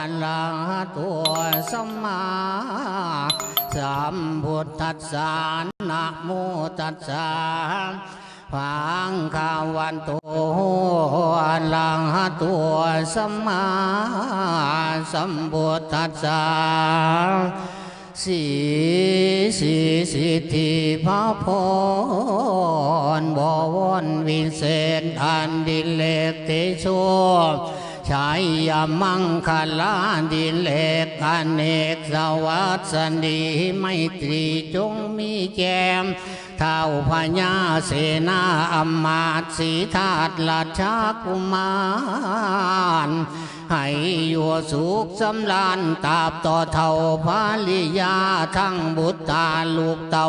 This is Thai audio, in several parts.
อะระตัวสัมมาสัมพุทธัสสะนะโมตัสสะพังคาวันโตอะระหะโตัวสัมมาสัมพุทธัสสะสีสีสิทธิพระพรบวรวิเศษอันดิเลกเตโช ชัยยมังคลาดิเลกอเนกสวัสดีไม่ตรีจงมีแกมเท้าพญาเสนาอำมาตสีธาตุราชากุมารให้อยู่สุขสำรานตราบต่อเท่าภาลิยาทั้งบุตรตาลูกเต่า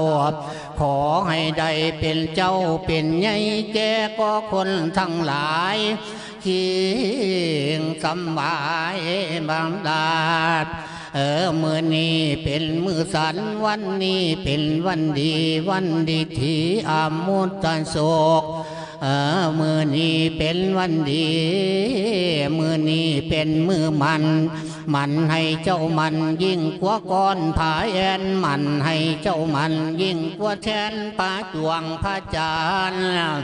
ขอให้ได้เป็นเจ้าเป็นใหญ่แก่ก็คนทั้งหลาย เคียงสำบายบางดาดเออมือนี้เป็นมือสันวันนี้เป็นวันดีวันดีที่อามุตตโศกเออมือนี้เป็นวันดี มือนี้เป็นมือมัน มันให้เจ้ามันยิ่งกว่าก้อนผาแอนมันให้เจ้ามันยิ่งกว่าแทนปลาจวงพระจานทร์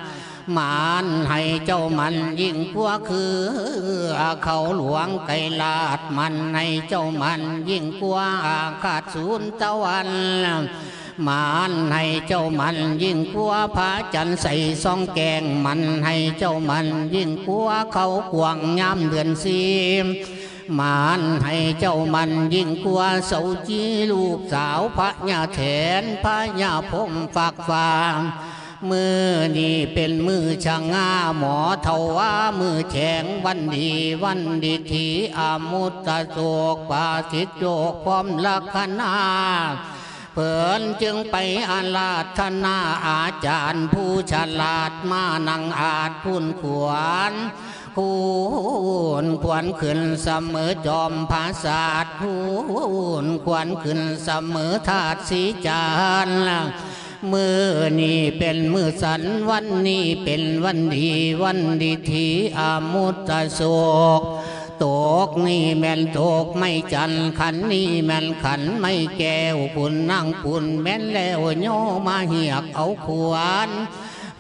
มานให้เจ้ามันยิ่งกว่าคือ เขาหลวงไกรลาดมันให้เจ้ามันยิ่งกว่าอาคาศศูนย์ตะวันมานให้เจ้ามันยิ่งกว่าพระจันทร์ใส่ซองแกงมันให้เจ้ามันยิ่งกว่าเขากวางย้ำเดือนสีมานให้เจ้ามันยิ่งกว่าเสาจีลูกสาวพระญาแถนพระญาพมฝากฟาง มือนี่เป็นมือช่างงาหมอเทวามือแฉงวันดีวันดีทีอามุตตะโศกปาสิโยกพร้อมลักษณาเพิ่นจึงไปอาลาธนาอาจารย์ผู้ฉลาดมานังอาจคุณขวานคุณควรขึ้นเสมอจอมภาษาทคุณควรขึ้นเสมอธาตุสีจาน มือนี่เป็นมือสันวันนี้เป็นวันดีวันดีที่อามุตตะโศกตกนี่แม่นตกไม่จันขันนี่แม่นขันไม่แก้วปุ่นนั่งปุ่นแม่นแล้วโยมาเหียกเอาขวาน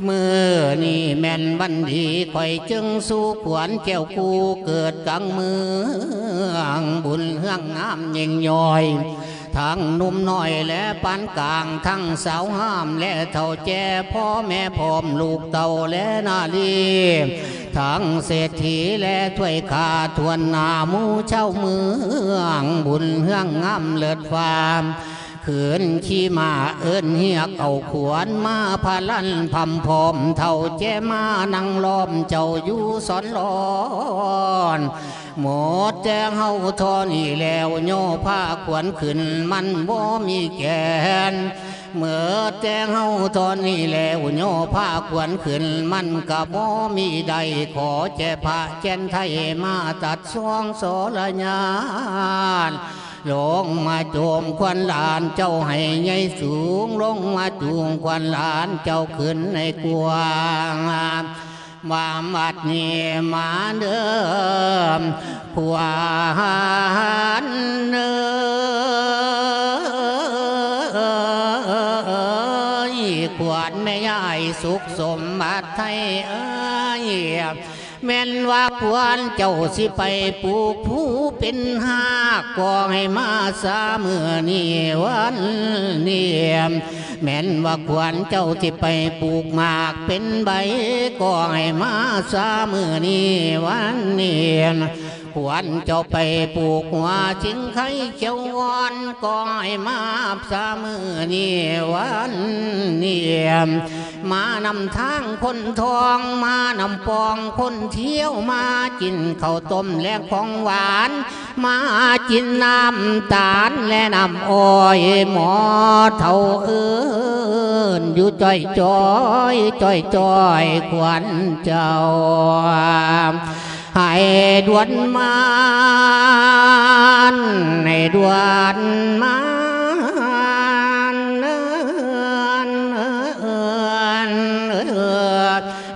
มือนี่แม่นบันดีคอยจึงสู้ขวานแก้วกูเกิดกลางมืองบุญเฮืองงามยิ่งย่อย ทั้งหนุ่มน้อยและปานกลางทั้งสาวห้ามและเท่าแจ่พ่อแม่พร้อมลูกเต่าและนาลีทั้งเศรษฐีและถ้วยขาทวนนามูเช่าเมืองบุญเฮืองงามเลิศฟาม ขืนขี่มาเอิ้นเฮียกเอาขวานมาพาลันพำพรมเท่าแจมานั่งล้อมเจ้าอยู่สอนรอนหมดแจ้งเฮาทอนี่แล้วโยผ้าขวนขึ้นมันบ่มีแกนเมื่อแจ้งเฮาทอนนี่แล้วโยผ้าขวนขึ้นมันก็บ่มีใดขอแจพระแจนไทยมาตัดสวงโสระญาณ ลงมาโจมควันหลานเจ้าให้ใหญ่สูงลงมาจูงควันหลานเจ้าขึ้นในกวางมามัดนี่มาเดิมขวานเนยขวานแม่ยายสุขสมบัติไทยเอ้ย แม่นว่าควรเจ้าสิไปปลูกผู้เป็นหากก็ให้มาสาเมื่อนี่วันนี้แม่นว่าควรเจ้าที่ไปปลูกหมากเป็นใบก็ให้มาสาเมื่อนี่วันนี้ควรเจ้าไปปลูกหัวจิงไข่เขียววอนก็ให้มาสาเมื่อนี่วันเนี้ มานำทางคนทองมานำปองคนเที่ยวมากินข้าวต้มและของหวาน มากินน้ำตาลและน้ำอ้อยหมอเท่าเอินอยู่จ้อยจ้อยจ้อยจ้อยขวัญเจ้าให้ดวนมานให้ดวนมาน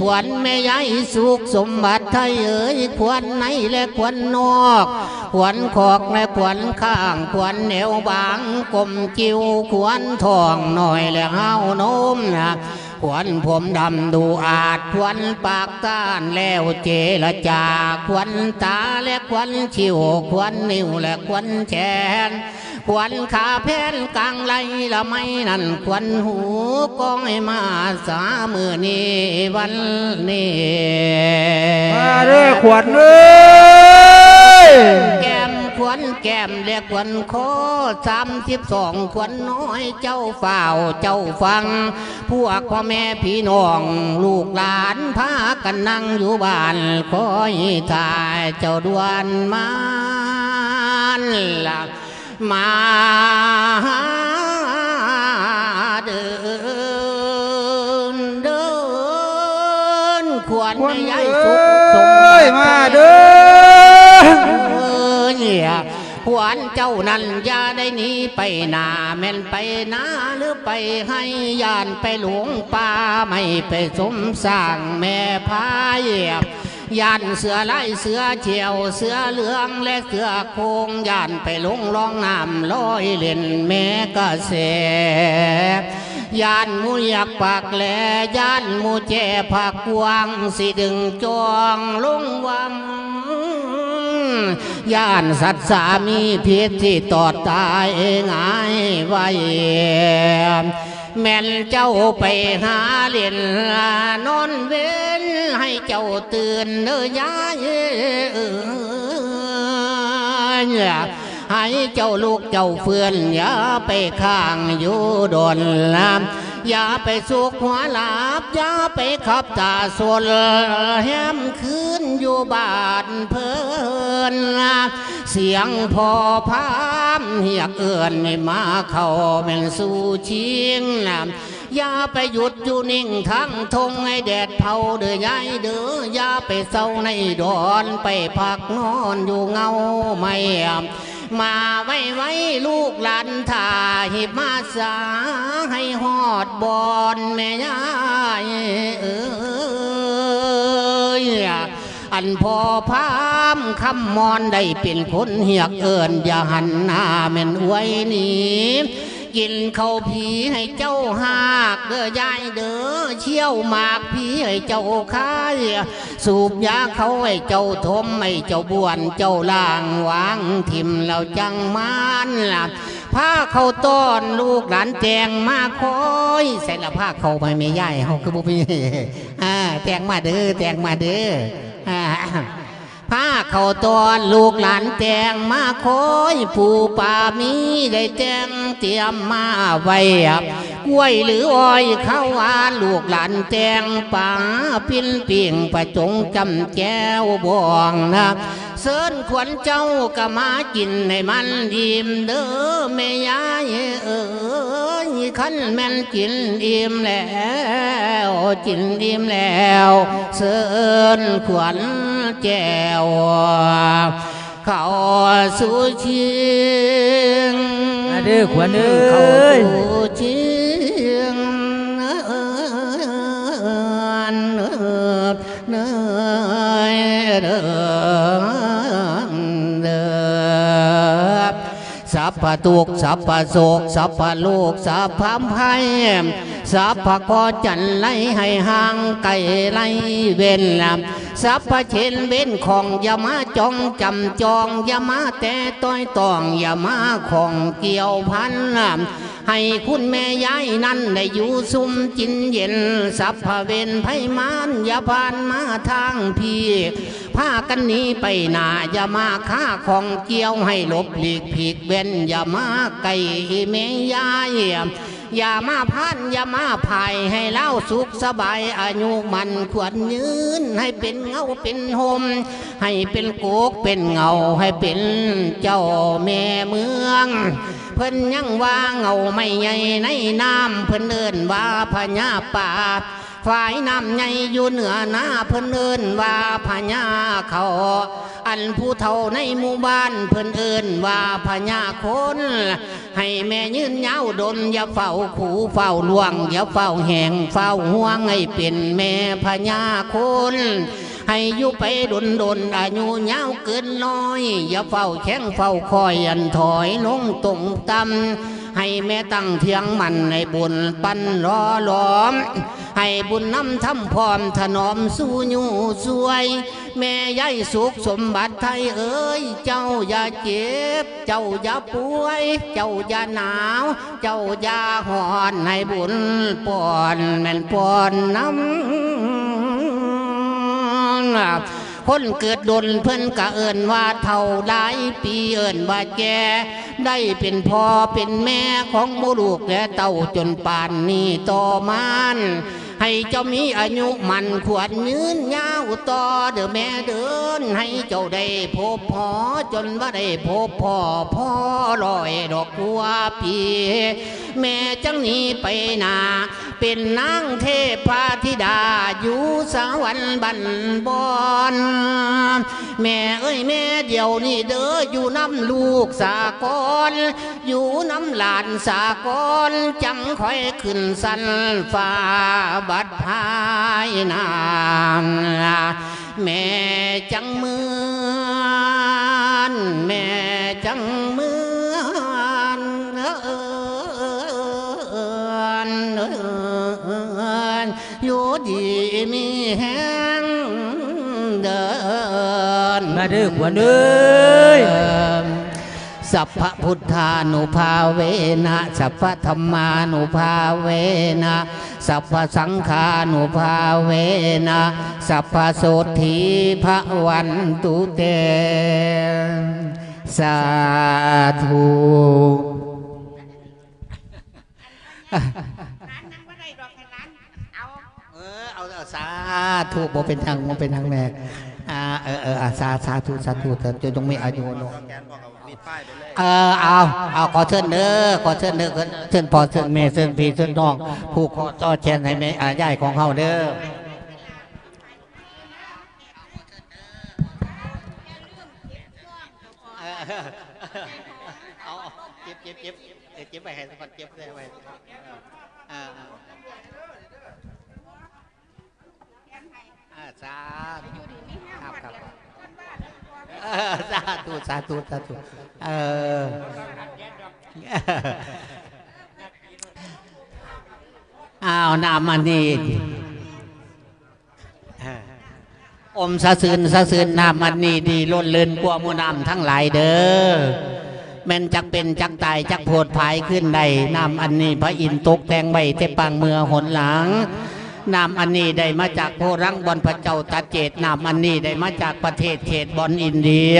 ขวัญแม่ยายสุขสมบัติไทยเอ้ยขวัญในและขวัญนอกขวัญขอกและขวัญข้างขวัญแนวบางกลมจิวขวัญทองหน่อยและเฮาโน้มนะขวัญผมดำดูอาจขวัญปากก้านแล้วเจรจาขวัญตาและขวัญชิวขวัญนิ้วและขวัญแขน ควันขาแพนกลางไหลละไม่นั่นควันหูก้องให้มาสามือนี้วันนี้มาเด้อขวัญเอ้ยแก้มควันแก้มเรียกควันคอสามสิบสองควันน้อยเจ้าฝ่าวเจ้าฟัง พวกพ่อแม่พี่น้องลูกหลานพากันนั่งอยู่บ้านคอยถ่ายเจ้าดวนมาละ มาเดินเดินควรขวัญไม่สุขสม้บัยมาเด้อ เออเนี่ยขวานเจ้านั้นอย่าได้หนีไปหนาแม่นไปนาหรือไปให้ยานไปหลวงป่าไม่ไปสมสร้างแม่พาย ยานเสือไล่เสือเฉียวเสือเหลืองและเสือโคงยานไปลงล่องน้ำลอยเล่นแม่กระเสยานมูอยากปากแหลยานมูแจผักกวางสิดึงจองลงวังย่านสัตว์สามีพิษที่ตอดตายง่ายไว้แม่นเจ้าไปหาเล่นนอนเว ให้เจ้าตื่นเนื้อยายเออให้เจ้าลูกเจ้าเฟื่อนอย่าไปข้างอยู่ดนลำอย่าไปสุกหัวหลับอย่าไปขับตาสนแฮมคืนอยู่บานเพิ่นเสียงพอพามเฮียกเอื่อนให้มาเข้าแม่นสู่ชิงนะ อย่าไปหยุดอยู่นิ่งทั้งทงให้แดดเผาเดือยายเด้ออย่าไปเศร้าในดอนไปพักนอนอยู่เงาไม่มาไว้ไว้ลูกหลานถ่าหิบมาสาให้หอดบอนแม่ยายเอ้ยอันพอพามคำมอนได้เป็นคนเหียกเอินอย่าหันหน้าแม่นอวยนี กินข้าวผีให้เจ้าหากเด้อยายเด้อเชี่ยวหมากผีให้เจ้าคายสูบยาเขาให้เจ้าทมให้เจ้าบวนเจ้าล่างวางทิมเราจังมานล่ะพาเขาต้อนลูกหลานแจงมาคอยใส่ละผ้าเขาไปไม่ย่ายเขาคือบุพีอ่าแตงมาเด้อแตงมาเด้ออ่า ผ้าเขาตอนลูกหลานแตงมาคอยผู้ป่ามีได้แตงเตรียมมาไว้กล้วยหรืออ้อยเข้าวหวานลูกหลานแตงป่าปิ้นเปียงประจงจำแก้วบองนะเสินขวัญเจ้าก็มากินให้มันยิ้มเด้อแม่ยายเอ้ยขันแม่นกินอิ่มแล้วกินอิ่มแล้ว เสินขวัญ แก้วเข้าสู่เชียง พพทุกสัพพโศกสัพพโลกสัพพมภัยสัพพกอจันไลให้ห่างไกลไลเว้นลำสัพพเชนเว้นของอย่ามาจองจำจองอย่ามาแต่ต้อยตองอย่ามาของเกี่ยวพันลำให้คุณแม่ยายนั้นได้อยู่ซุ่มจินเย็น สัพพเวนไพมานอย่าผ่านมาทางพี่ พากันหนี้ไปหนาอย่ามาฆ่าของเกี่ยวให้หลบหลีกผิดเว้นอย่ามาไก่เมยายยอย่ามาพันอย่ามาภายให้เล่าสุขสบายอายุมันควรยืน ให้เป็นเงาเป็นโฮมให้เป็นโกกเป็นเงาให้เป็นเจ้าแม่เมือง เพิ่นยังว่าเงาไม่ใหญ่ในน้ำเพิ่นเอินว่าพญาป่า ฝ่ายน้ำใหญ่อยู่เหนือหน้าเพิ่นเอินว่าพญาเขา อันผู้เฒ่าในหมู่บ้านเพิ่นเอินว่าพญาคน ให้แม่ยืนยาวดนอย่าเฝ้าขู่เฝ้าลวงอย่าเฝ้าแหงเฝ้าห่วงให้เป็นแม่พญาคน ให้อยู่ไปดนดนอายุยาวเกินน้อย อย่าเฝ้าแข้งเฝ้าคอยอันถอยลงตรงตำให้แม่ตั้งเทียงมันให้บุญปั้นรอหลอม ให้บุญน้ำทำพร้อมถนอมสู้อยู่สวย แม่ยายสุขสมบัติไทยเอ้ย เจ้าอย่าเจ็บ เจ้าอย่าป่วย เจ้าอย่าหนาว เจ้าอย่าหอนให้บุญปอนแม่นปอนน้ำ คนเกิดดนเพื่อนกะเอินว่าเท่าหลายปีเอินว่าแกได้เป็นพ่อเป็นแม่ของบุลูกและเต่าจนป่านนี้ต่อมาน ให้เจ้ามีอายุมันขวดยืนยาวต่อเด้อแม่เดิน ให้เจ้าได้พบพ่อจนว่าได้พบพ่อพ่อลอยดอกบัวพีแม่จังหนี้ไปนาเป็นนางเทพธิดาอยู่สวรรค์บันบอน แม่เอ้ยแม่เดี๋ยวนี้เด้ออยู่น้ำลูกสากลอยู่น้ำหลานสากลจังคอยขึ้นสันฟ้าบัดพายนามแม่จังเมือนแม่จังเมือนเอออยู่ดีมี เด้อขวัญเอ้ยสัพพพุทธานุภาเวนะสัพพธรรมานุภาเวนะสัพพสังฆานุภาเวนะสัพพโสธีพระวันตุเตสาธุเออเอาเอาสาธุบ่เป็นทางบ่เป็นทางแม่อ่าเออเอออ่าสาสาธุสาธุเถิดจนต้องมีอายุโนเออเอาเอาขอเชิญเด้อขอเชิญเด้อเชิญพ่อเชิญแม่เชิญพี่เชิญน้อง ผู้ขอต่อแชนให้แม่อาย่ายของเฮาเด้อเออเอาเจ็บเจ็บเจ็บเออเจ็บไปให้สักคนเจ็บได้ไปเอออ่าสาธุ ครับครับเออสาธุสาธุสาธุเอออ้าวนามันนี่อออมสะสืนสะสืนน้ำมันนี่ดีล้นเลินกว่าหมูน้ำทั้งหลายเด้อแม่นจักเป็นจักตายจักโพดภายขึ้นใดน้ำอันนี้พระอินทร์ตกแต่งใบเทปังเมือหนหลัง นามอันนี้ได้มาจากโพรังบอนพระเจ้าตาเจตนามอันนี้ได้มาจากประเทศเขตบอนอินเดีย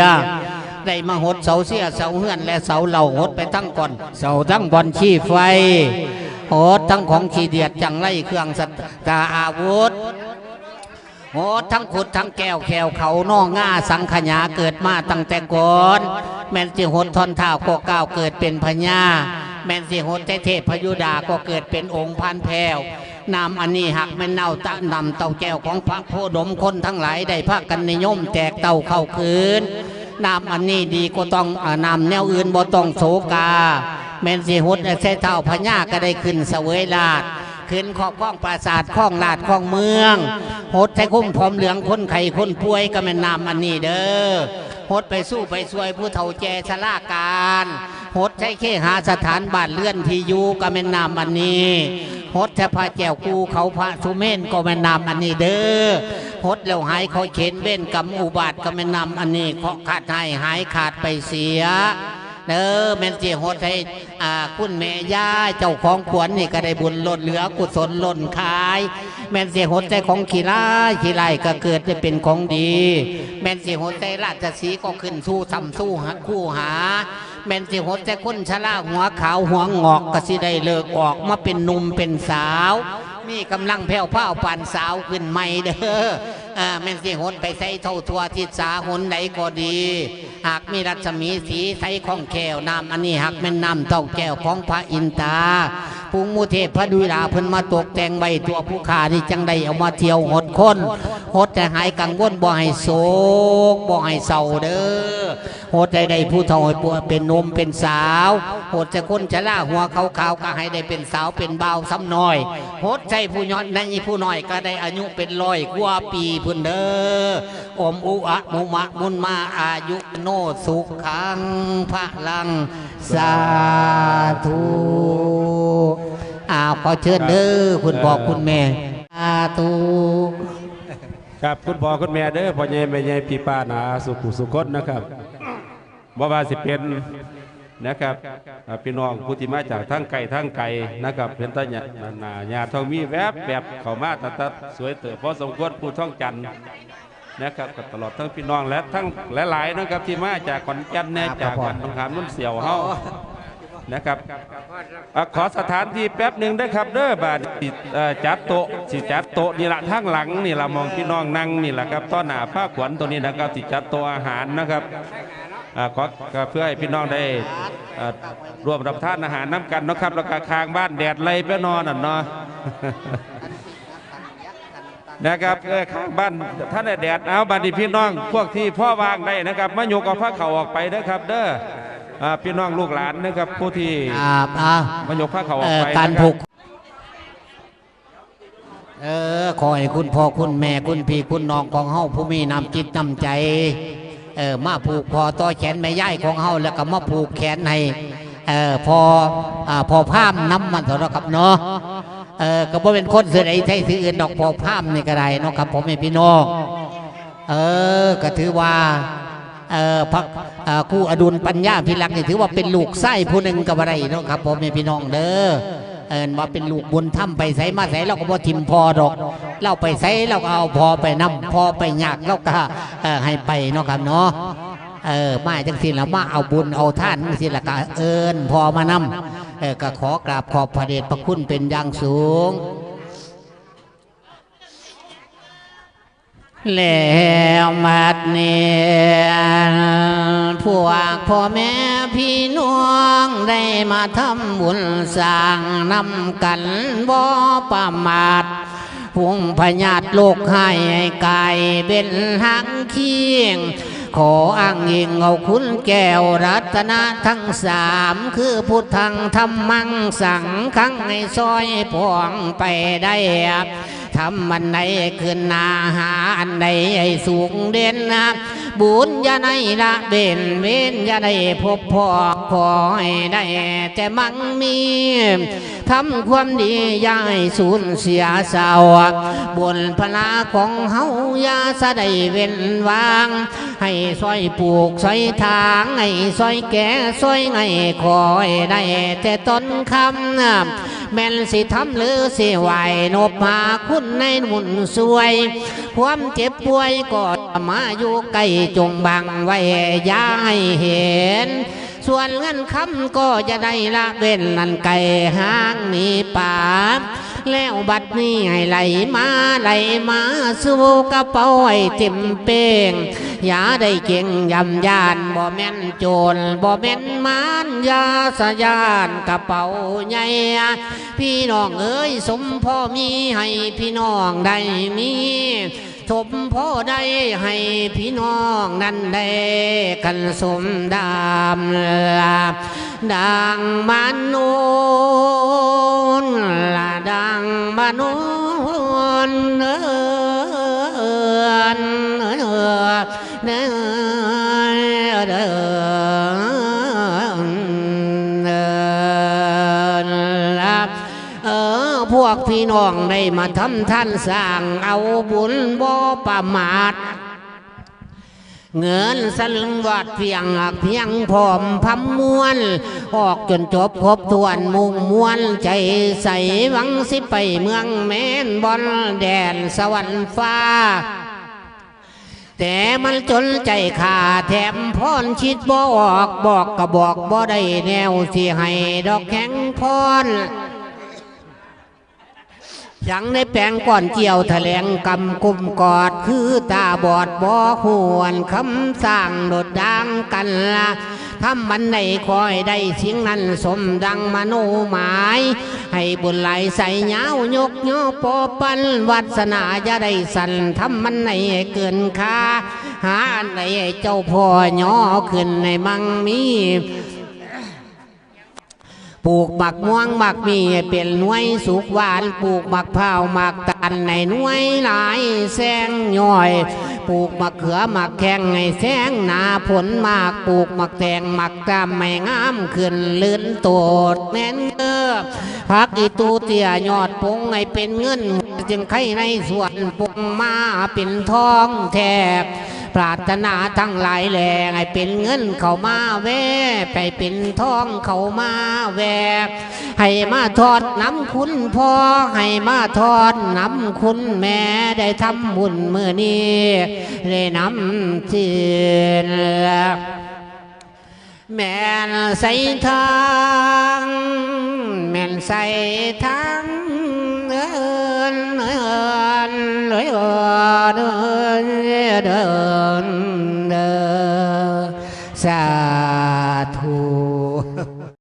ได้มาหดเสาเสียเสาเฮือนและเสาเหล่าหดไปทั้งก่อน เสาทั้งบอนขี้ไฟหดทั้งของขี้เดียดจังไรเครื่องสตาอาวุธโหทั้งขุดทั้งแก้วแขวเขานองง่าสังขยาเกิดมาตั้งแต่ก่อน แม่นสิหดทอนเท้าก็ก้าวเกิดเป็นพญาแม่นสิหดเทเทพยุดาก็เกิดเป็นองค์พันแพรว นามอันนี้หักแม่นเน่าตะนำเต่าแก้วของพระโพดมคนทั้งหลายได้พากันนิยมแตกเต่าเข้าคืนนามอันนี้ดีก็ต้องอานามแนวอื่นบ่ต้องโศกาแม่นสิหดใส่เท้าพญาก็ได้ขึ้นเสวยลาดขึ้นขอบข้องปราสาทข้องลาดข้องเมืองหดใช้คุ้มพร้อมเหลืองคนไข่คนป่วยก็แม่นนำอันนี้เด้อหดไปสู้ไปช่วยผู้เฒ่าแจชราการ หดใช้เคหาสถานบ้านเลื่อนที่อยู่ก็แม่นนำอันนี้หดแทพระแก้วกูเขาพระสุเมนก็แม่นนำอันนี้เด้อหดแล้วหายเขาเข็นเว้นกรรมอุบาทก็แม่นนำอันนี้เคาะขาดให้หายขาดไปเสียเด้อแม่นสิโหดให้อ่าคุณแม่ย่าเจ้าของขวัญนี่ก็ได้บุญล้นเหลือกุศลล้นขาย แม่นสิโหดใจของขี้ร้าขี้ไล่ก็เกิดได้เป็นของดี แม่นสิโหดใจราชสีก็ขึ้นสู้ทำสู้คู่หา แม่นสิหดใจคนชราหัวขาวหัวงอกก็สิได้เลิกออกมาเป็นหนุ่มเป็นสาว มีกำลังแผ่วเผาปานสาวขึ้นใหม่เด้ออ่าแม่นสิหดไปใส่เท่าทัวทิศสาหนไหนก็ดี หากมีรัศมีสีใสของแก้วน้ำอันนี้หากแม่นน้ำเต้าแก้วของพระอินตา ปุงมุเทพพระดุลาเพิ่นมาตกแต่งใบตัวผู้ขานี่จังได้เอามาเที่ยวหดคนหดแต่หายกังวลบ่ให้โศกบ่ให้เศร้าเด้อหดได้ได้ผู้เฒ่าปัวเป็นนมเป็นสาวหดจะคนจะล่าหัวขาวก็ให้ได้เป็นสาวเป็นเบาซ้ำน้อยหดใจผู้ย้อนในผู้น้อยก็ได้อายุเป็นร้อยกว่าปีพุ่นเด้ออมอุอะมุมะมุนมาอายุโนสุขังพระลัง สาธุอ้าวขอเชิญเด้อคุณพ่อคุณแม่สาธุครับคุณพ่อคุณแม่เด้อพ่อใหญ่แม่ใหญ่พี่ป้านาสุขุสุขคนนะครับบ่ว่าสิเป็นนะครับพี่น้องผู้ที่มาจากทางไกลทางไกลนะครับเป็นตาหยาหนาญาทองมีแวบแบบเข้ามาตัดตัดสวยเติบพอสมควรผู้ท่องจันทร์ นะครับก็ตลอดทั้งพี่น้องและทั้งหลายๆนะครับที่มาจากขอนแก่นแน่จากกันตรงขามนุ่นเสียวเฮานะครับอะขอสถานที่แป๊บหนึ่งได้อครับเด้อบาดสิเอ่อจัดโต๊ะสิจัดโต๊ะนี่ละทางหลังนี่ละมองพี่น้องนั่งนี่แหละครับต้อนหน้าผ้าขวัญตัวนี้นะครับสิจัดโต๊ะอาหารนะครับอ่าขอก็เพื่อให้พี่น้องได้อ่าร่วมรับทานอาหารน้ำกันเนาะครับแล้วก็คางบ้านแดดเลยไปนอนน่ะเนาะ นะครับเออข้างบ้านท่านได้แดดเอาบัดนี้พี่น้อง พวกที่พ่อวางได้นะครับมายกเอาผ้าเข่าออกไปนะครับ เด้ออ่าพี่น้องลูกหลานนะครับผู้ที่ครับอะมายกผ้าเข่าอเอ่อกอไปการนะครับผูกเออขอให้คุณพ่อคุณแม่คุณพี่คุณน้องของเฮาผู้มีน้ำจิตน้ำใจ เออมาผูกคอต่อแขนแม่ย่ายของเฮาแล้วก็มาผูกแขนให้เออพออ่าพอพามน้ำมันเถอะเนาะครับเนาะ เออก็บ่เป็นคนเสือใดไทยถืออื่นดอกพอพามนี่ก็ได้เนาะครับผมพี่น้องเออก็ถือว่าเออพักคู่อดุลปัญญาพิรักนี่ถือว่าเป็นลูกไส้ผู้หนึ่งกับอะไรเนาะครับผมพี่น้องเด้อเออว่าเป็นลูกบุญถ้ำไปใส่มาใส่เราก็บ่ทิมพอดอก เราไปใส่เราก็เอาพอไปนำพอไปยากเราก็เออให้ไปเนาะครับเนาะเออมาจังสิแล้วมาเอาบุญเอาท่านจังสิละก็เอิญพอมานำเออ ก็ขอกราบขอบพระเดชพระคุณเป็นอย่างสูง แล้วมัดเนี่ยพวกพ่อแม่พี่น้องได้มาทำบุญสร้างนำกันบ่ประมาทพวงพญาตโลกให้ไกายเป็นหังเคียง ขออ้างยิงเอาคุณแก้วรัตนะทั้งสามคือพุทธังธรรมังสังขังให้ซอยพวงไปได้ ทำอันใดขึ้นนาหาอันใดให้สูงเด่นนะบุญยาในละเบนเว้นยาได้พบพ่อขอให้ได้แต่มั่งมีทำความดีย่าให้สูญเสียเศร้าบนพลาของเฮายาสะได้เว้นวาง ให้ซอยปลูกซอยทางให้ซอยแก่ซอยไงคอยได้แต่ต้นคำนะ แม่นสิทำหรือสิไหวนบหาคุณในหมุนสวย ความเจ็บป่วยก็มาอยู่ใกล้จงบังไว้อย่าให้เห็น ส่วนเงินคำก็จะได้ละเว้นนันไก่ห้างหนีป่าแล้วบัดนี้ให้ไหลมาไหลมาสู่กระเป๋าไอ้เต็มเป้ง ย่าได้เก่งยำยานบ่แม่นโจรบ่แม่นมานยาสยานกระเป๋าใหญ่พี่น้องเอ้ยสมพ่อมีให้พี่น้องได้มีสมพ่อได้ให้พี่น้องนั้นได้กันสมดามลาดังมานุนละดังมานุนเอิน พวกพี่น้องได้มาทำท่านสร้างเอาบุญบ่ประมาทเงินสลึงวัดเพียงหักเพียงพร้อมพำมวน ออกจนจบครบทวนมุ่งมวน ใจใสหวังสิไปเมืองแมนบอนแดนสวรรค์ฟ้า แต่มันจนใจขาดแถมพรชิดบ่ออกบอกก็บอกบ่ได้แนวสิให้ดอกแข็งพร ยังในแปลงก่อนเกี่ยวแถลงกำกุมกอดคือตาบอดบ่ควรคำสั่งโดดดังกันละทำมันในคอยได้สิ่งนั้นสมดังมโนหมาย ให้บุญไหลใส่เงายกโยปอปันวัสนาจะได้สันทำมันในเกินค่าหาอันไหนเจ้าพ่อย่อขึ้นในมังมี ปลูกหมักม่วงหมักมีเป็นหน่วยสุกหวานปลูกหมักเผาหมักตันในหน่วยหลายแสงย่อย ปลูกหมักเขือหมักแข้งให้แสงหนาผลมากปลูกหมักแตงหมักกามไม่งามขึ้นลื่นโตดแม่นเงือพักอีตูเตียยอดปงให้เป็นเงิน จึงไข่ในส่วนปงมาเป็นทองแทบปรารถนาทั้งหลายแหล่ให้เป็นเงินเข้ามาแวไปเป็นทองเข้ามาแวให้มาทอดน้ำคุณพ่อให้มาทอดน้ำคุณแม่ได้ทำบุญเมื่อนี้ได้นำเชือนแม่นใส่ทาง แม่นใส่ทาง นเอิน